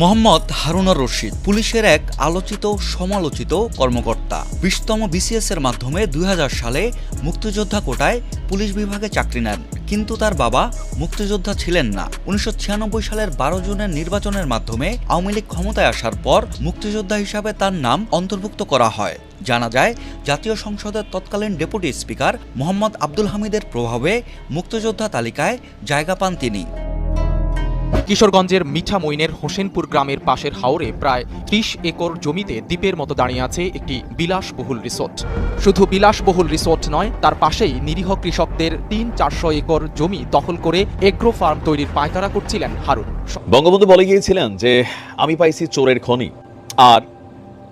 মোহাম্মদ হারুনার রশিদ, পুলিশের এক আলোচিত সমালোচিত কর্মকর্তা। বিশতম বিসিএস এর মাধ্যমে দুই হাজার সালে মুক্তিযোদ্ধা কোটায় পুলিশ বিভাগে চাকরি নেন। কিন্তু তার বাবা মুক্তিযোদ্ধা ছিলেন না। উনিশশো ছিয়ানব্বই সালের বারো জুনের নির্বাচনের মাধ্যমে আওয়ামী লীগ ক্ষমতায় আসার পর মুক্তিযোদ্ধা হিসাবে তার নাম অন্তর্ভুক্ত করা হয়। জানা যায়, জাতীয় সংসদের তৎকালীন ডেপুটি স্পিকার মোহাম্মদ আব্দুল হামিদের প্রভাবে মুক্তিযোদ্ধা তালিকায় জায়গা পান তিনি। কিশোরগঞ্জের মিঠামইনের হোসেনপুর গ্রামের পাশের হাওরে প্রায় ত্রিশ একর জমিতে দ্বীপের মতো দাঁড়িয়ে আছে একটি বিলাসবহুল রিসোর্ট। শুধু বিলাসবহুল রিসোর্ট নয়, তার পাশেই নিরীহ কৃষকদের তিন চারশো একর জমি দখল করে এগ্রো ফার্ম তৈরির পায়তারা করছিলেন হারুন। বঙ্গবন্ধু বলে গিয়েছিলেন যে, আমি পাইছি চোরের খনি। আর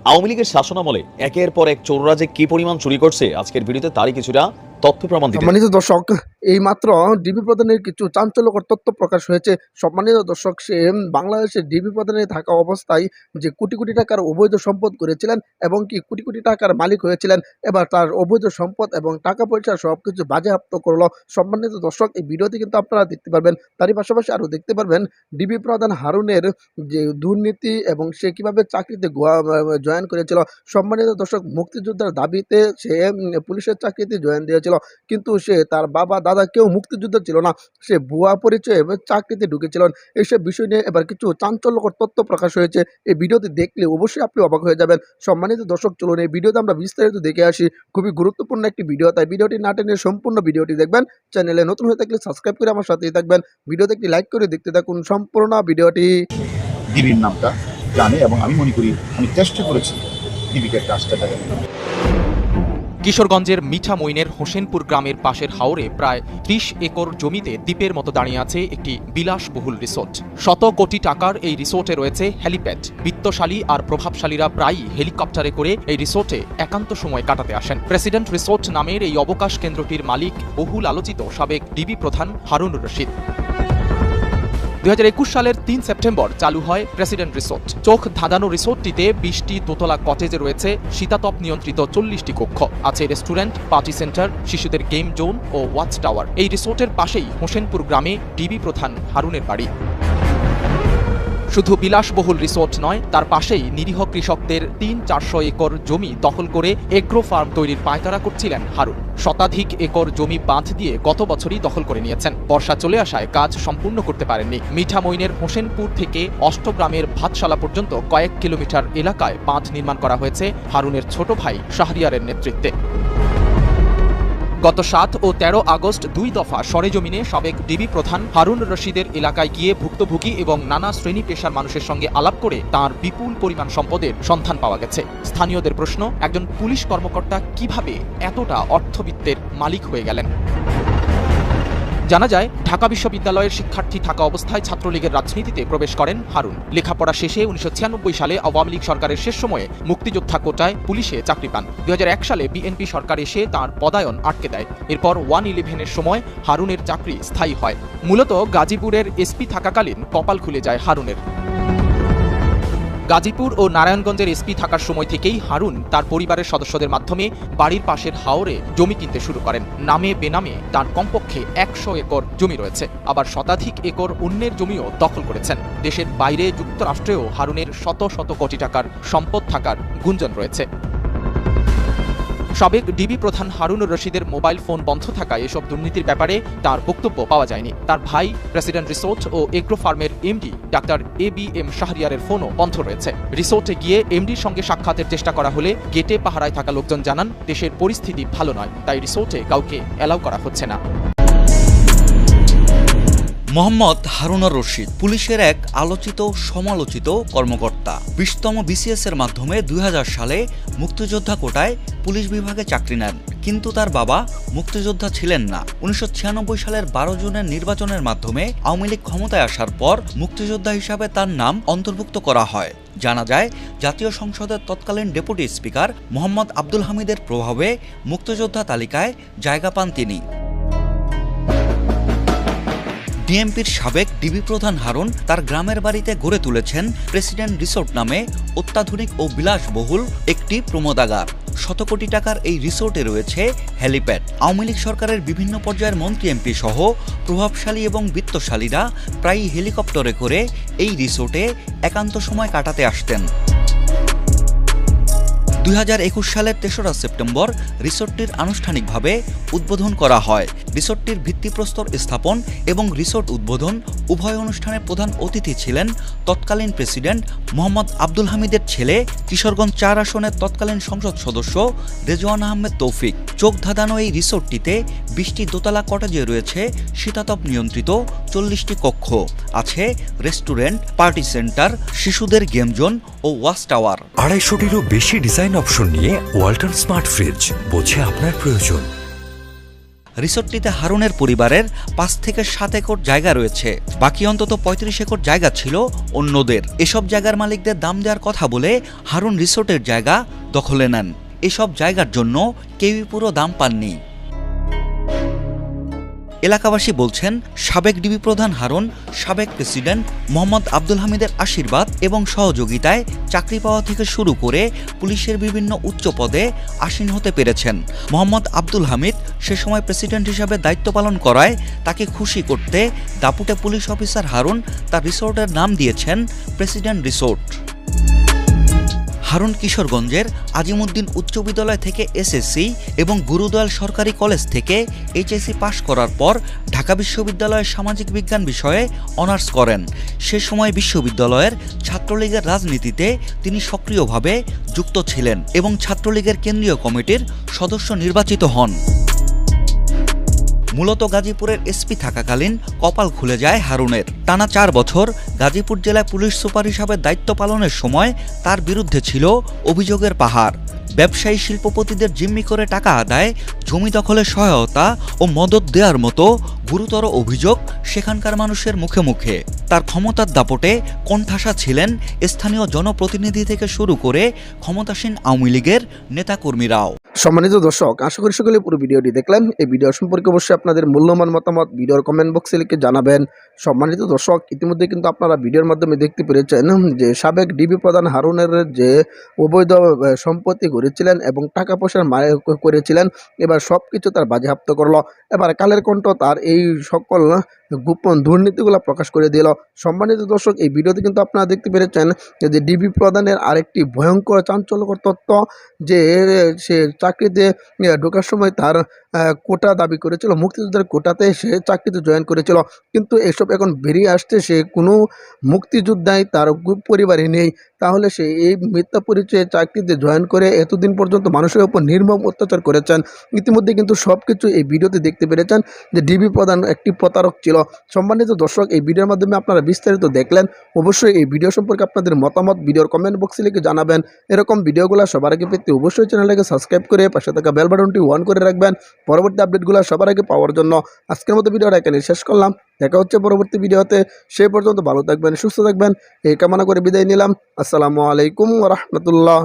আওয়ামী লীগের শাসনামলে একের পর এক চোররা যে কি পরিমাণ চুরি করছে, আজকের ভিডিওতে তারই কিছুটা তথ্য প্রমাণ সম্মানিত দর্শক এই মাত্র ডিবি প্রধানের কিছু চাঞ্চল্যকর তথ্য প্রকাশ হয়েছে। সম্মানিত দর্শক, সে বাংলাদেশের ডিবি প্রধানে থাকা অবস্থায় যে কোটি কোটি টাকার অবৈধ সম্পদ করেছিলেন এবং কি কোটি কোটি টাকার মালিক হয়েছিলেন, এবার তার অবৈধ সম্পদ এবং টাকা পয়সা সব কিছু বাজেয়াপ্ত করল। সম্মানিত দর্শক, এই ভিডিওতে কিন্তু আপনারা দেখতে পারবেন, তারই পাশাপাশি আরও দেখতে পারবেন ডিবি প্রধান হারুনের যে দুর্নীতি এবং সে কীভাবে চাকরিতে জয়েন করেছিল। সম্মানিত দর্শক, মুক্তিযোদ্ধার দাবিতে সে পুলিশের চাকরিতে জয়েন দিয়েছিল কিন্তু সে তার বাবা, দাদা কেউ মুক্তিযুদ্ধ ছিল না। সে ভুয়া পরিচয়ে চাকরিতে ঢুকেছিলেন। এইসব বিষয় নিয়ে এবার কিছু চাঞ্চল্যকর তথ্য প্রকাশ হয়েছে। এই ভিডিওতে দেখলে অবশ্যই আপনি অবাক হয়ে যাবেন। সম্মানিত দর্শক, চলুন এই ভিডিওতে আমরা বিস্তারিত দেখে আসি। খুবই গুরুত্বপূর্ণ একটি ভিডিও। তাই ভিডিওটি না টেনে সম্পূর্ণ ভিডিওটি দেখবেন। চ্যানেলে নতুন হয়ে থাকলে সাবস্ক্রাইব করে আমার সাথেই থাকবেন। ভিডিওতে একটি লাইক করে দেখতে থাকুন সম্পূর্ণ ভিডিওটি। ডিবির নামটা জানে এবং আমি মনে করি, আমি চেষ্টা করেছি ডিবিকে কাজটা দেখার কিশোরগঞ্জের মিঠামইনের হোসেনপুর গ্রামের পাশের হাওরে প্রায় ত্রিশ একর জমিতে দ্বীপের মতো দাঁড়িয়ে আছে একটি বিলাসবহুল রিসোর্ট। শত কোটি টাকার এই রিসোর্টে রয়েছে হেলিপ্যাড। বিত্তশালী আর প্রভাবশালীরা প্রায়ই হেলিকপ্টারে করে এই রিসোর্টে একান্ত সময় কাটাতে আসেন। প্রেসিডেন্ট রিসোর্ট নামের এই অবকাশ কেন্দ্রটির মালিক বহুল আলোচিত সাবেক ডিবি প্রধান হারুনুর রশিদ। দু হাজার একুশ সালের তিন সেপ্টেম্বর চালু হয় প্রেসিডেন্ট রিসোর্ট। চোখ ধাঁধানো রিসোর্টটিতে বিশটি দোতলা কটেজে রয়েছে শীতাতপ নিয়ন্ত্রিত চল্লিশটি কক্ষ। আছে রেস্টুরেন্ট, পার্টি সেন্টার, শিশুদের গেম জোন ও ওয়াচ টাওয়ার। এই রিসোর্টের পাশেই হোসেনপুর গ্রামে ডিবি প্রধান হারুনের বাড়ি। শুধু বিলাসবহুল রিসোর্ট নয়, তার পাশেই নিরীহ কৃষকদের তিন চারশো একর জমি দখল করে এগ্রো ফার্ম তৈরির পায়তারা করছিলেন হারুন। শতাধিক একর জমি বাঁধ দিয়ে গত বছরই দখল করে নিয়েছেন। বর্ষা চলে আসায় কাজ সম্পূর্ণ করতে পারেননি। মিঠামইনের হোসেনপুর থেকে অষ্টগ্রামের ভাতশালা পর্যন্ত কয়েক কিলোমিটার এলাকায় বাঁধ নির্মাণ করা হয়েছে হারুনের ছোট ভাই শাহরিয়ারের নেতৃত্বে। গত সাত ও তেরো আগস্ট দুই দফা সরেজমিনে সাবেক ডিবি প্রধান হারুন রশিদের এলাকায় গিয়ে ভুক্তভোগী এবং নানা শ্রেণি পেশার মানুষের সঙ্গে আলাপ করে তার বিপুল পরিমাণ সম্পদের সন্ধান পাওয়া গেছে। স্থানীয়দের প্রশ্ন, একজন পুলিশ কর্মকর্তা কীভাবে এতটা অর্থবিত্তের মালিক হয়ে গেলেন? জানা যায়, ঢাকা বিশ্ববিদ্যালয়ের শিক্ষার্থী থাকা অবস্থায় ছাত্রলীগের রাজনীতিতে প্রবেশ করেন হারুন। লেখাপড়া শেষে উনিশশো ছিয়ানব্বই সালে আওয়ামী লীগ সরকারের শেষ সময়ে মুক্তিযোদ্ধা কোটায় পুলিশে চাকরি পান। দু হাজার এক সালে বিএনপি সরকার এসে তার পদায়ন আটকে দেয়। এরপর ওয়ান ইলেভেনের সময় হারুনের চাকরি স্থায়ী হয়। মূলত গাজীপুরের এসপি থাকাকালীন কপাল খুলে যায় হারুনের। গাজীপুর ও নারায়ণগঞ্জের এসপি থাকার সময় থেকেই হারুন তার পরিবারের সদস্যদের মাধ্যমে বাড়ির পাশের হাওরে জমি কিনতে শুরু করেন। নামে বেনামে তার কমপক্ষে একশো একর জমি রয়েছে। আবার শতাধিক একর অন্যের জমিও দখল করেছেন। দেশের বাইরে যুক্তরাষ্ট্রেও হারুনের শত শত কোটি টাকার সম্পদ থাকার গুঞ্জন রয়েছে। সাবেক ডিবি প্রধান হারুনুর রশিদের মোবাইল ফোন বন্ধ থাকায় এসব দুর্নীতির ব্যাপারে তার বক্তব্য পাওয়া যায়নি। তার ভাই, প্রেসিডেন্ট রিসোর্ট ও এগ্রো ফার্মের MD, doctor A B M শাহরিয়ারের ফোনও বন্ধ রয়েছে। রিসোর্টে গিয়ে এমডির সঙ্গে সাক্ষাতের চেষ্টা করা হলে গেটে পাহারায় থাকা লোকজন জানান, দেশের পরিস্থিতি ভালো নয়, তাই রিসোর্টে কাউকে অ্যালাউ করা হচ্ছে না। মোহাম্মদ হারুনার রশিদ, পুলিশের এক আলোচিত সমালোচিত কর্মকর্তা। বিশতম বিসিএস এর মাধ্যমে দুই হাজার সালে মুক্তিযোদ্ধা কোটায় পুলিশ বিভাগে চাকরি নেন, কিন্তু তার বাবা মুক্তিযোদ্ধা ছিলেন না। উনিশশো ছিয়ানব্বই সালের বারো জুনের নির্বাচনের মাধ্যমে আওয়ামী লীগ ক্ষমতায় আসার পর মুক্তিযোদ্ধা হিসাবে তার নাম অন্তর্ভুক্ত করা হয়। জানা যায়, জাতীয় সংসদের তৎকালীন ডেপুটি স্পিকার মোহাম্মদ আব্দুল হামিদের প্রভাবে মুক্তিযোদ্ধা তালিকায় জায়গা পান তিনি। ডিএমপির সাবেক ডিবি প্রধান হারুন তার গ্রামের বাড়িতে গড়ে তুলেছেন প্রেসিডেন্ট রিসোর্ট নামে অত্যাধুনিক ও বিলাসবহুল একটি প্রমোদাগার। শত কোটি টাকার এই রিসোর্টে রয়েছে হেলিপ্যাড। আওয়ামী লীগ সরকারের বিভিন্ন পর্যায়ের মন্ত্রী এমপি সহ প্রভাবশালী এবং বিত্তশালীরা প্রায়ই হেলিকপ্টারে করে এই রিসোর্টে একান্ত সময় কাটাতে আসতেন। দুই হাজার একুশ সালের তেসরা সেপ্টেম্বর রিসোর্টটির আনুষ্ঠানিকভাবে উদ্বোধন করা হয়। রিসোর্টটির ভিত্তিপ্রস্তর স্থাপন এবং রিসোর্ট উদ্বোধন উভয় অনুষ্ঠানে প্রধান অতিথি ছিলেন তৎকালীন প্রেসিডেন্ট মোহাম্মদ আব্দুল হামিদের ছেলে, কিশোরগঞ্জ চার আসনের তৎকালীন সংসদ সদস্য রেজওয়ান আহমেদ তৌফিক। চোখ ধাঁধানো এই রিসোর্টটিতে বিশটি দোতলা কটেজে রয়েছে শীতাতপ নিয়ন্ত্রিত চল্লিশটি কক্ষ। আছে রেস্টুরেন্ট পার্টি সেন্টার শিশুদের গেম জোন ও ওয়াচ টাওয়ার। আড়াইশোটিরও বেশি ডিজাইন অপশন নিয়ে ওয়ালটন স্মার্ট ফ্রিজ বোঝে আপনার প্রয়োজন। রিসোর্টটিতে হারুনের পরিবারের পাঁচ থেকে সাত একর জায়গা রয়েছে। বাকি অন্তত পঁয়ত্রিশ একর জায়গা ছিল অন্যদের। এসব জায়গার মালিকদের দাম দেওয়ার কথা বলে হারুন রিসোর্টের জায়গা দখলে নেন। এসব জায়গার জন্য কেউই পুরো দাম পাননি। এলাকাবাসী বলছেন, সাবেক ডিবি প্রধান হারুন, সাবেক প্রেসিডেন্ট মোহাম্মদ আব্দুল হামিদের আশীর্বাদ এবং সহযোগিতায় চাকরি পাওয়া থেকে শুরু করে পুলিশের বিভিন্ন উচ্চ পদে আসীন হতে পেরেছেন। মোহাম্মদ আব্দুল হামিদ সে সময় প্রেসিডেন্ট হিসাবে দায়িত্ব পালন করায় তাকে খুশি করতে দাপুটে পুলিশ অফিসার হারুন তার রিসোর্টের নাম দিয়েছেন প্রেসিডেন্ট রিসোর্ট। হারুন কিশোরগঞ্জের আজিমুদ্দিন উচ্চ বিদ্যালয় থেকে এসএসসি এবং গুরুদয়াল সরকারি কলেজ থেকে এইচএসসি পাশ করার পর ঢাকা বিশ্ববিদ্যালয়ের সামাজিক বিজ্ঞান বিষয়ে অনার্স করেন। সে সময় বিশ্ববিদ্যালয়ের ছাত্রলীগের রাজনীতিতে তিনি সক্রিয়ভাবে যুক্ত ছিলেন এবং ছাত্রলীগের কেন্দ্রীয় কমিটির সদস্য নির্বাচিত হন। মূলত গাজীপুরের এসপি থাকাকালীন কপাল খুলে যায় হারুনের। টানা চার বছর গাজীপুর জেলায় পুলিশ সুপার হিসাবে দায়িত্ব পালনের সময় তার বিরুদ্ধে ছিল অভিযোগের পাহাড়। ব্যবসায়ী শিল্পপতিদের জিম্মি করে টাকা আদায়, জমি দখলের সহায়তা ও মদত দেওয়ার মতো গুরুতর অভিযোগ সেখানকার মানুষের মুখে মুখে। তার ক্ষমতার দাপটে কণ্ঠাসা ছিলেন স্থানীয় জনপ্রতিনিধি থেকে শুরু করে ক্ষমতাসীন আওয়ামী লীগের নেতাকর্মীরাও। সম্মানিত দর্শক, আশা করি সকলে পুরো ভিডিওটি দেখলেন। এই ভিডিও সম্পর্কে অবশ্যই আপনাদের মূল্যবান মতামত ভিডিওর কমেন্ট বক্সে লিখে জানাবেন। সম্মানিত দর্শক, ইতিমধ্যে কিন্তু আপনারা ভিডিওর মাধ্যমে দেখতে পেরেছেন যে সাবেক ডিবি প্রধান হারুনের যে অবৈধ সম্পত্তি করেছিলেন এবং টাকা পয়সার মায় করেছিলেন, এবার সব কিছু তার বাজেয়াপ্ত করল। এবার কালের কণ্ঠ তার এই সকল গোপন দুর্নীতিগুলো প্রকাশ করে দিল। সম্মানিত দর্শক, এই ভিডিওতে কিন্তু আপনারা দেখতে পেরেছেন যে ডিবি প্রধানের আরেকটি ভয়ঙ্কর চাঞ্চল্যকর তথ্য যে সে চাকরিতে ঢোকার সময় তার কোটা দাবি করেছিল, মুক্তিযোদ্ধার কোটাতে সে চাকরিতে জয়েন করেছিল। কিন্তু এসব এখন বেরিয়ে আসছে, সে কোনো মুক্তিযোদ্ধাই তার পরিবারে নেই। তাহলে সে এই মিথ্যা পরিচয়ে চাকরিতে জয়েন করে এতদিন পর্যন্ত মানুষের উপর নির্মম অত্যাচার করেছেন। ইতিমধ্যে কিন্তু সব কিছু এই ভিডিওতে দেখতে পেরেছেন যে ডিবি প্রধান একটি প্রতারক ছিল। সম্মানিত দর্শক, এই ভিডিওর মাধ্যমে আপনারা বিস্তারিত দেখলেন। অবশ্যই এই ভিডিও সম্পর্কে আপনাদের মতামত ভিডিওর কমেন্ট বক্সে লিখে জানাবেন। এরকম ভিডিওগুলো সবার আগে পেতে অবশ্যই চ্যানেলটাকে সাবস্ক্রাইব করে পাশে থাকা বেল বাটনটি অন করে রাখবেন। পরবর্তী আপডেটগুলো সবার আগে পাওয়ার জন্য। আজকের মতো ভিডিওটা এখানে শেষ করলাম। দেখা হচ্ছে পরবর্তী ভিডিওতে। সে পর্যন্ত ভালো থাকবেন, সুস্থ থাকবেন। এই কামনা করে বিদায় নিলাম। আসসালামু আলাইকুম রহমতুল্লাহ।